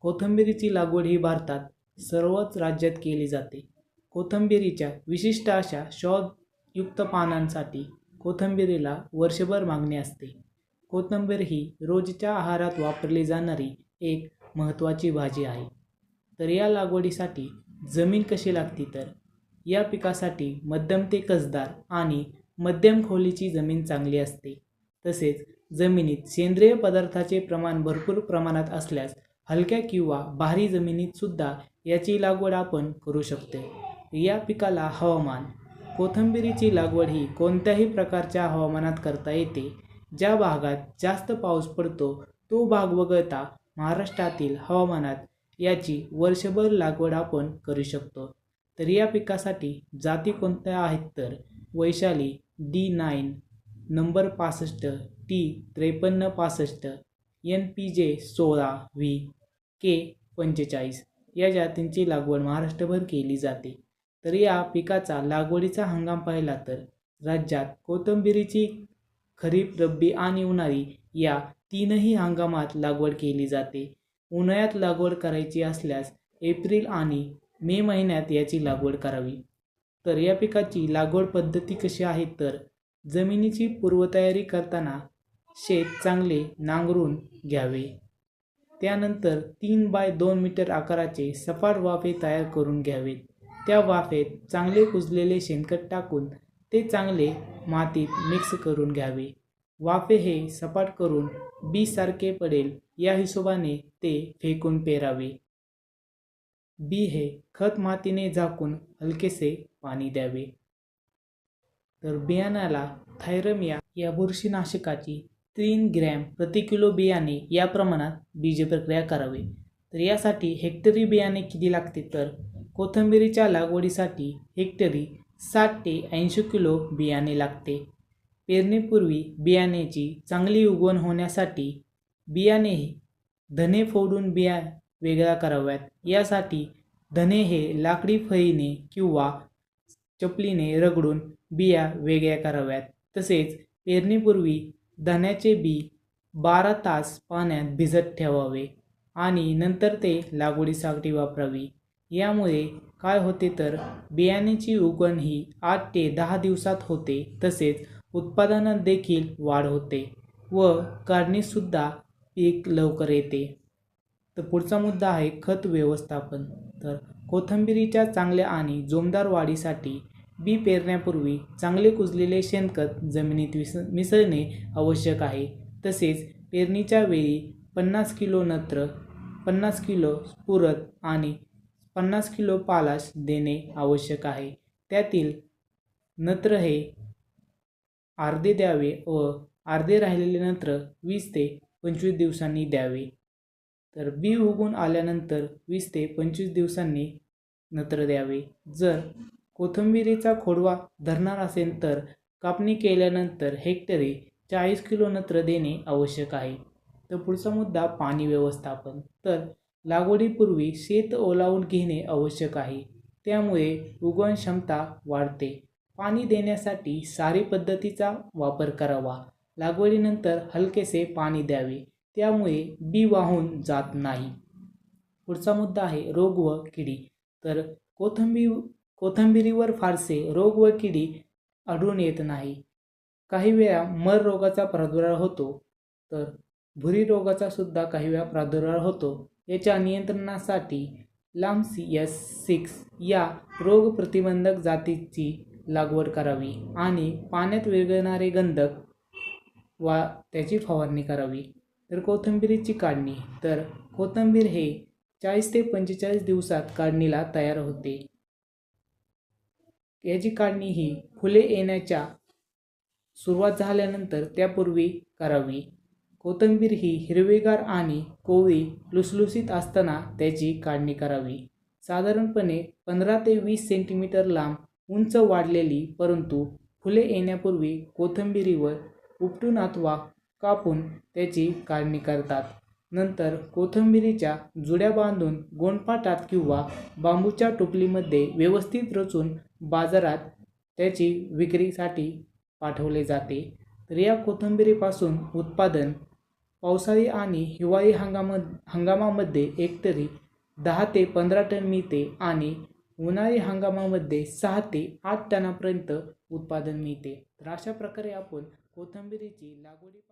कोथिंबिरीची लागवड ही भारतात सर्वच राज्यात केली जाते. कोथिंबिरीच्या विशिष्ट अशा शॉधयुक्त पानांसाठी कोथिंबिरीला वर्षभर मागणी असते. कोथिंबीर ही रोजच्या आहारात वापरली जाणारी एक महत्त्वाची भाजी आहे. तर या लागवडीसाठी जमीन कशी लागते तर? या पिकासाठी मध्यम ते कसदार आणि मध्यम खोलीची जमीन चांगली असते. तसेच जमिनीत सेंद्रिय पदार्थाचे प्रमाण भरपूर प्रमाणात असल्यास हलक्या किंवा भारी जमिनीत सुद्धा याची लागवड आपण करू शकतो. या पिकाला हवामान. कोथिंबिरीची लागवड ही कोणत्याही प्रकारच्या हवामानात करता येते. ज्या भागात जास्त पाऊस पडतो तो भाग वगळता महाराष्ट्रातील हवामानात याची वर्षभर लागवड आपण करू शकतो. तर या पिकासाठी जाती कोणत्या आहेत तर वैशाली डी नाईन नंबर पासष्ट टी त्रेपन्न पासष्ट एन पी जे सोळा व्ही. के पंचेचाळीस या जातींची लागवड महाराष्ट्रभर केली जाते. तर या पिकाचा लागवडीचा हंगाम पाहिला तर राज्यात कोथिंबिरीची खरीप रब्बी आणि उन्हाळी या तीनही हंगामात लागवड केली जाते. उन्हाळ्यात लागवड करायची असल्यास एप्रिल आणि मे महिन्यात याची लागवड करावी. तर या पिकाची लागवड पद्धती कशी आहे? तर जमिनीची पूर्वतयारी करताना शेत चांगले नांगरून घ्यावे. त्यानंतर तीन बाय दोन मीटर आकाराचे सपाट वाफे तयार करून घ्यावेत. त्या वाफेत चांगले कुजलेले शेणखत टाकून ते चांगले मातीत मिक्स करून घ्यावे. वाफे हे सपाट करून बी सारखे पडेल या हिशोबाने ते फेकून पेरावे. बी हे खत मातीने झाकून हलकेसे पाणी द्यावे. तर बियाण्याला थायरमिया या बुरशीनाशकाची तीन ग्रॅम प्रति किलो बियाणे या प्रमाणात बीज प्रक्रिया करावी. तर यासाठी हेक्टरी बियाणे किती लागते तर? कोथिंबिरीच्या लागवडीसाठी हेक्टरी साठ ते ऐंशी किलो बियाणे लागते. पेरणीपूर्वी बियाण्याची चांगली उगवण होण्यासाठी बियाणे धने फोडून बिया वेगळा कराव्यात. यासाठी धने हे लाकडी फळीने किंवा चपलीने रगडून बिया वेगळ्या कराव्यात. तसेच पेरणीपूर्वी धण्याचे बी बारा तास पाण्यात भिजत ठेवावे आणि नंतर ते लागवडीसाठी वापरावी. यामुळे काय होते तर बियाण्याची उगवण ही आठ ते दहा दिवसात होते तसेच उत्पादनात देखील वाढ होते व काढणीसुद्धा पीक लवकर येते. तर पुढचा मुद्दा आहे खत व्यवस्थापन. तर कोथिंबिरीच्या चांगल्या आणि जोमदार वाढीसाठी बी पेरण्यापूर्वी चांगले कुजलेले शेणखत जमिनीत विस मिसळणे आवश्यक आहे. तसेच पेरणीच्या वेळी पन्नास किलो नत्र पन्नास किलो स्फुरद आणि पन्नास किलो पालाश देणे आवश्यक आहे. त्यातील नत्र हे अर्धे द्यावे व अर्धे राहिलेले नत्र वीस ते पंचवीस दिवसांनी द्यावे. तर बी उगून आल्यानंतर वीस ते पंचवीस दिवसांनी नत्र द्यावे. जर कोथिंबिरीचा खोडवा धरणार असेल तर कापणी केल्यानंतर हेक्टरी चाळीस किलो नत्र देणे आवश्यक आहे. तर पुढचा मुद्दा पाणी व्यवस्थापन. तर लागवडीपूर्वी शेत ओलावून घेणे आवश्यक आहे. त्यामुळे उगवण क्षमता वाढते. पाणी देण्यासाठी सारी पद्धतीचा वापर करावा. लागवडीनंतर हलकेसे पाणी द्यावे. त्यामुळे बी वाहून जात नाही. पुढचा मुद्दा आहे रोग व किडी. तर कोथंबीर कोथंबिरीवर फारसे रोग व किडी आढळून येत नाही. काही वेळा मर रोगाचा प्रादुर्भाव होतो तर भुरी रोगाचा सुद्धा काही वेळा प्रादुर्भाव होतो. याच्या नियंत्रणासाठी लाम्सी एस सिक्स या रोग प्रतिबंधक जातीची लागवड करावी आणि पाण्यात विरघळणारे गंधक वा त्याची फवारणी करावी. तर कोथिंबिरीची काढणी तर कोथिंबीर हे चाळीस ते पंचेचाळीस दिवसात काढणीला तयार होते. याची काढणी ही फुले येण्याच्या सुरुवात झाल्यानंतर त्यापूर्वी करावी. कोथिंबीर ही हिरवेगार आणि कोवळी लुसलुसीत असताना त्याची काढणी करावी. साधारणपणे पंधरा ते वीस सेंटीमीटर लांब उंच वाढलेली परंतु फुले येण्यापूर्वी कोथिंबिरीवर उपटून अथवा कापून त्याची काढणी करतात. नंतर कोथिंबिरीच्या जुड्या बांधून गोणपाटात किंवा बांबूच्या टोपलीमध्ये व्यवस्थित रचून बाजारात त्याची विक्रीसाठी पाठवले जाते. तर या कोथिंबिरीपासून उत्पादन पावसाळी आणि हिवाळी हंगाम हंगामामध्ये एकतरी दहा ते पंधरा टन मिळते आणि उन्हाळी हंगामामध्ये सहा ते आठ टनापर्यंत उत्पादन मिळते. तर अशा प्रकारे आपण कोथिंबिरीची लागवडीपासून